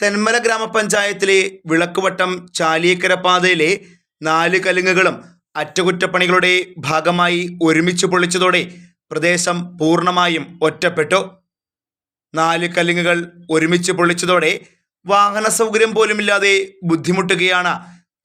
തെന്മല ഗ്രാമപഞ്ചായത്തിലെ വിളക്കുവട്ടം ചാലിയക്കര പാതയിലെ നാല് കലുങ്ങുകളും അറ്റകുറ്റപ്പണികളുടെ ഭാഗമായി ഒരുമിച്ച് പൊളിച്ചതോടെ പ്രദേശം പൂർണമായും ഒറ്റപ്പെട്ടു. നാല് കലുങ്ങുകൾ ഒരുമിച്ച് പൊളിച്ചതോടെ വാഹന സൗകര്യം പോലുമില്ലാതെ ബുദ്ധിമുട്ടുകയാണ്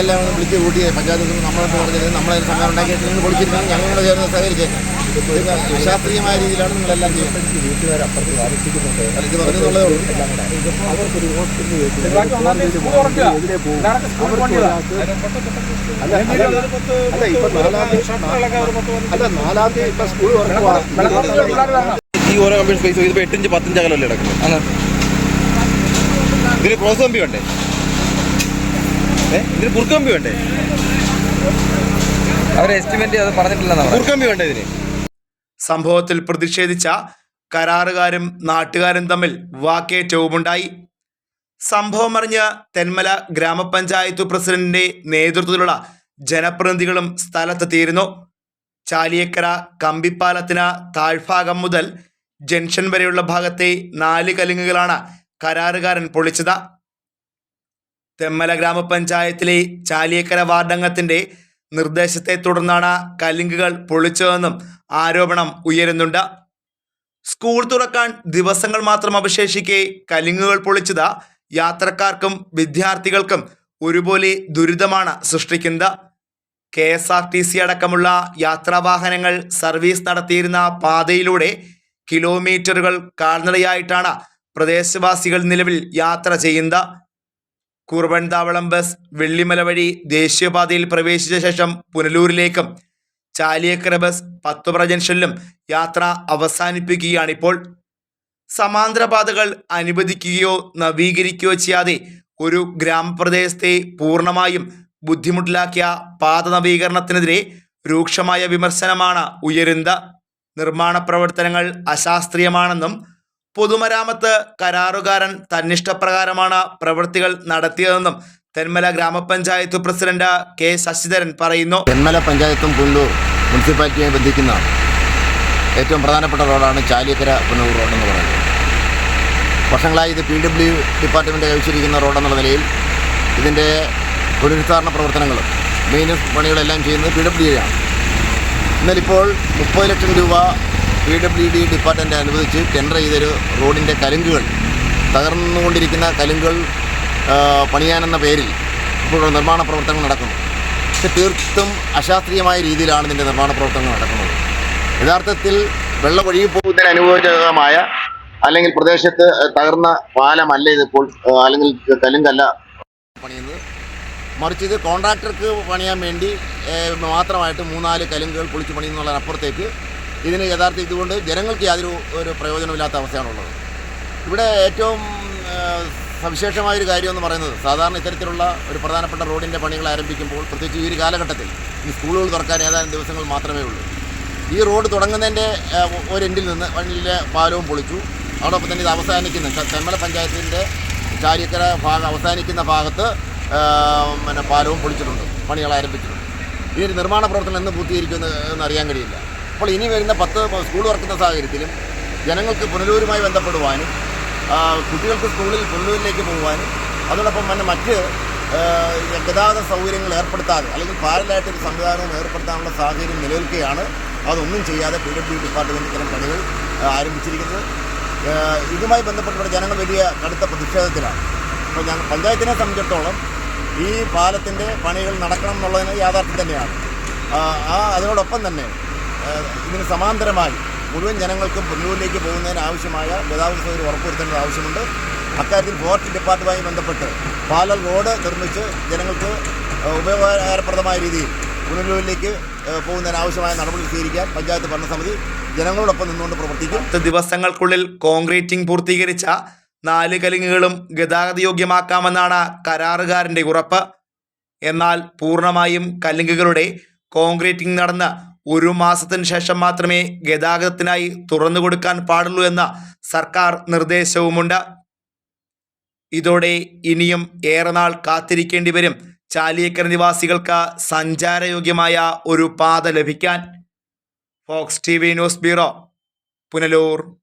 ഞങ്ങളെല്ലാം വിളിച്ച് കൂട്ടി പഞ്ചായത്തിൽ നിന്ന് നമ്മളെ പറഞ്ഞത് നമ്മളെ സമയം ഉണ്ടാക്കിയിട്ട് നിങ്ങൾ പൊളിച്ചിരുന്നെങ്കിൽ ഞങ്ങളോട് ചേർന്ന് സഹകരിച്ചേക്കാം. അശാസ്ത്രീയമായ രീതിയിലാണ് നിങ്ങളെല്ലാം അല്ല നാലാം തീയതി ഇപ്പൊ സ്കൂൾ ഈ ഓരോ കമ്പനി സ്പേസ് ഇതിപ്പോ എട്ടിഞ്ച് പത്തിഞ്ച് അകലല്ലേ കിടക്കുന്നത്? ഇതിന് ക്രോസ് കമ്പി വേണ്ടേ? ഇതിന് കുറുക്കമ്പി വേണ്ടേ? അവർ എസ്റ്റിമേറ്റ് അത് പറഞ്ഞിട്ടില്ല. കുറുക്കമ്പി വേണ്ടേ ഇതിന്? സംഭവത്തിൽ പ്രതിഷേധിച്ച കരാറുകാരും നാട്ടുകാരും തമ്മിൽ വാക്കേറ്റവുമുണ്ടായി. സംഭവം അറിഞ്ഞ തെന്മല ഗ്രാമപഞ്ചായത്ത് പ്രസിഡന്റിന്റെ നേതൃത്വത്തിലുള്ള ജനപ്രതിനിധികളും സ്ഥലത്തെത്തിയിരുന്നു. ചാലിയക്കര കമ്പിപ്പാലത്തിന് താഴ്ഭാഗം മുതൽ ജംഗ്ഷൻ വരെയുള്ള ഭാഗത്തെ നാല് കലുങ്ങുകളാണ് കരാറുകാരൻ പൊളിച്ചത്. തെമ്മല ഗ്രാമപഞ്ചായത്തിലെ ചാലിയക്കര വാർഡംഗത്തിന്റെ നിർദ്ദേശത്തെ തുടർന്നാണ് കലിങ്കുകൾ പൊളിച്ചതെന്നും ആരോപണം ഉയരുന്നുണ്ട്. സ്കൂൾ തുറക്കാൻ ദിവസങ്ങൾ മാത്രം അവശേഷിക്കെ കലുങ്ങുകൾ പൊളിച്ചത് യാത്രക്കാർക്കും വിദ്യാർത്ഥികൾക്കും ഒരുപോലെ ദുരിതമാണ് സൃഷ്ടിക്കുന്നത്. K S R T C അടക്കമുള്ള യാത്രാവാഹനങ്ങൾ സർവീസ് നടത്തിയിരുന്ന പാതയിലൂടെ കിലോമീറ്ററുകൾ കാൽനടയായിട്ടാണ് പ്രദേശവാസികൾ നിലവിൽ യാത്ര ചെയ്യുന്നത്. കുറുവൻതാവളം ബസ് വെള്ളിമല വഴി ദേശീയപാതയിൽ പ്രവേശിച്ച ശേഷം പുനലൂരിലേക്കും ചാലിയക്കര ബസ് പത്തുപ്ര ജംഗ്ഷനിലും യാത്ര അവസാനിപ്പിക്കുകയാണിപ്പോൾ. സമാന്തരപാതകൾ അനുവദിക്കുകയോ നവീകരിക്കുകയോ ചെയ്യാതെ ഒരു ഗ്രാമപ്രദേശത്തെ പൂർണമായും ബുദ്ധിമുട്ടിലാക്കിയ പാത നവീകരണത്തിനെതിരെ രൂക്ഷമായ വിമർശനമാണ് ഉയരുന്നത് നിർമ്മാണ പ്രവർത്തനങ്ങൾ അശാസ്ത്രീയമാണെന്നും പൊതുമരാമത്ത് കരാറുകാരൻ തന്നിഷ്ടപ്രകാരമാണ് പ്രവൃത്തികൾ നടത്തിയതെന്നും തെന്മല ഗ്രാമപഞ്ചായത്ത് പ്രസിഡന്റ് കെ ശശിധരൻ പറയുന്നു. തെന്മല പഞ്ചായത്തും പുല്ലൂർ മുനിസിപ്പാലിറ്റിയെ ബന്ധിക്കുന്ന ഏറ്റവും പ്രധാനപ്പെട്ട റോഡാണ് ചാലിയക്കര പുനൂർ റോഡ് എന്ന് പറയുന്നത്. വർഷങ്ങളായി ഇത് പി ഡബ്ല്യു ഡിപ്പാർട്ട്മെന്റ് കൈവച്ചിരിക്കുന്ന റോഡെന്നുള്ള നിലയിൽ ഇതിന്റെ പുനരുദ്ധാരണ പ്രവർത്തനങ്ങളും മെയിന്റനൻസ് പണികളെല്ലാം ചെയ്യുന്നത് പി ഡബ്ല്യു ആണ് എന്നാലിപ്പോൾ മുപ്പത് ലക്ഷം രൂപ പി ഡബ്ല്യു ഡി ഡിപ്പാർട്ട്മെന്റ് അനുവദിച്ച് ടെൻഡർ ചെയ്തൊരു റോഡിന്റെ കലുങ്കുകൾ തകർന്നുകൊണ്ടിരിക്കുന്ന കലുങ്കുകൾ പണിയാനെന്ന പേരിൽ ഇപ്പോൾ നിർമ്മാണ പ്രവർത്തനങ്ങൾ നടക്കുന്നു. പക്ഷെ തീർത്തും അശാസ്ത്രീയമായ രീതിയിലാണ് ഇതിന്റെ നിർമ്മാണ പ്രവർത്തനങ്ങൾ നടക്കുന്നത്. യഥാർത്ഥത്തിൽ വെള്ളം ഒഴുകി പോകുന്നതിന് അല്ലെങ്കിൽ പ്രദേശത്ത് തകർന്ന പാലമല്ല ഇതിപ്പോൾ അല്ലെങ്കിൽ കലുങ്കല്ല പണിയുന്നത്. മറിച്ച് ഇത് കോൺട്രാക്ടർക്ക് പണിയാൻ വേണ്ടി മാത്രമായിട്ട് മൂന്നാൽ കലുങ്കുകൾ പൊളിച്ച് പണിയുന്നുള്ളതിനപ്പുറത്തേക്ക് ഇതിന് യഥാർത്ഥ ഇതുകൊണ്ട് ജനങ്ങൾക്ക് യാതൊരു ഒരു പ്രയോജനമില്ലാത്ത അവസ്ഥയാണുള്ളത്. ഇവിടെ ഏറ്റവും സവിശേഷമായൊരു കാര്യം എന്ന് പറയുന്നത് സാധാരണ ഇത്തരത്തിലുള്ള ഒരു പ്രധാനപ്പെട്ട റോഡിന്റെ പണികൾ ആരംഭിക്കുമ്പോൾ പ്രത്യേകിച്ച് ഈ ഒരു കാലഘട്ടത്തിൽ ഈ സ്കൂളുകൾ തുറക്കാൻ ഏതാനും ദിവസങ്ങൾ മാത്രമേ ഉള്ളൂ. ഈ റോഡ് തുടങ്ങുന്നതിന്റെ ഒരു എൻഡിൽ നിന്ന് വണ്ടിയിലെ പാലവും പൊളിച്ചു. അതോടൊപ്പം തന്നെ ഇത് അവസാനിക്കുന്ന ചെമ്മല പഞ്ചായത്തിന്റെ ചാരിക്കര ഭാഗം അവസാനിക്കുന്ന ഭാഗത്ത് പിന്നെ പാലവും പൊളിച്ചിട്ടുണ്ട് പണികൾ ആരംഭിച്ചിട്ടുണ്ട്. ഈ ഒരു നിർമ്മാണ പ്രവർത്തനം എന്ന് പൂർത്തീകരിക്കുമെന്ന് അറിയാൻ കഴിയില്ല. അപ്പോൾ ഇനി വരുന്ന പത്ത് സ്കൂൾ തുറക്കുന്ന സാഹചര്യത്തിലും ജനങ്ങൾക്ക് പുനലൂരുമായി ബന്ധപ്പെടുവാനും കുട്ടികൾക്ക് സ്കൂളിൽ പുനലൂരിലേക്ക് പോകുവാനും അതോടൊപ്പം തന്നെ മറ്റ് ഗതാഗത സൗകര്യങ്ങൾ ഏർപ്പെടുത്താതെ അല്ലെങ്കിൽ പാരലായിട്ടൊരു സംവിധാനം ഏർപ്പെടുത്താനുള്ള സാഹചര്യം നിലനിൽക്കുകയാണ്. അതൊന്നും ചെയ്യാതെ പി ഡബ്ല്യു ഡിപ്പാർട്ട്മെന്റ് ഇത്തരം പണികൾ ആരംഭിച്ചിരിക്കുന്നത്. ഇതുമായി ബന്ധപ്പെട്ടുള്ള ജനങ്ങൾ വലിയ കടുത്ത പ്രതിഷേധത്തിലാണ്. അപ്പോൾ ഞങ്ങൾ പഞ്ചായത്തിനെ സംബന്ധിച്ചിടത്തോളം ഈ പാലത്തിന്റെ പണികൾ നടക്കണം എന്നുള്ളതിന് യാഥാർത്ഥ്യം തന്നെയാണ്. ആ, അതിനോടൊപ്പം തന്നെ ഇതിന് സമാന്തരമായി മുഴുവൻ ജനങ്ങൾക്കും പുനലൂരിലേക്ക് പോകുന്നതിന് ആവശ്യമായ ഗതാഗത സൗകര്യം ഉറപ്പുവരുത്തേണ്ടത് ആവശ്യമുണ്ട്. അക്കാര്യത്തിൽ ഫോറസ്റ്റ് ഡിപ്പാർട്ട്മെന്റുമായി ബന്ധപ്പെട്ട് പാലൽ റോഡ് നിർമ്മിച്ച് ജനങ്ങൾക്ക് ഉപകാരപ്രദമായ രീതിയിൽ പുനലൂരിലേക്ക് പോകുന്നതിന് ആവശ്യമായ നടപടി സ്വീകരിക്കാൻ പഞ്ചായത്ത് ഭരണസമിതി ജനങ്ങളോടൊപ്പം നിന്നുകൊണ്ട് പ്രവർത്തിക്കും. പത്ത് ദിവസങ്ങൾക്കുള്ളിൽ കോൺക്രീറ്റിംഗ് പൂർത്തീകരിച്ച നാല് കലിങ്ങുകളും ഗതാഗത യോഗ്യമാക്കാമെന്നാണ് കരാറുകാരന്റെ ഉറപ്പ്. എന്നാൽ പൂർണമായും കല്ലിങ്കുകളുടെ കോൺക്രീറ്റിംഗ് നടന്ന് ഒരു മാസത്തിന് ശേഷം മാത്രമേ ഗതാഗതത്തിനായി തുറന്നു കൊടുക്കാൻ പാടുള്ളൂ എന്ന സർക്കാർ നിർദ്ദേശവുമുണ്ട്. ഇതോടെ ഇനിയും ഏറെ നാൾ കാത്തിരിക്കേണ്ടി വരും ചാലിയേക്കര നിവാസികൾക്ക് സഞ്ചാരയോഗ്യമായ ഒരു പാത ലഭിക്കാൻ. Fox T V news bureau Punalur.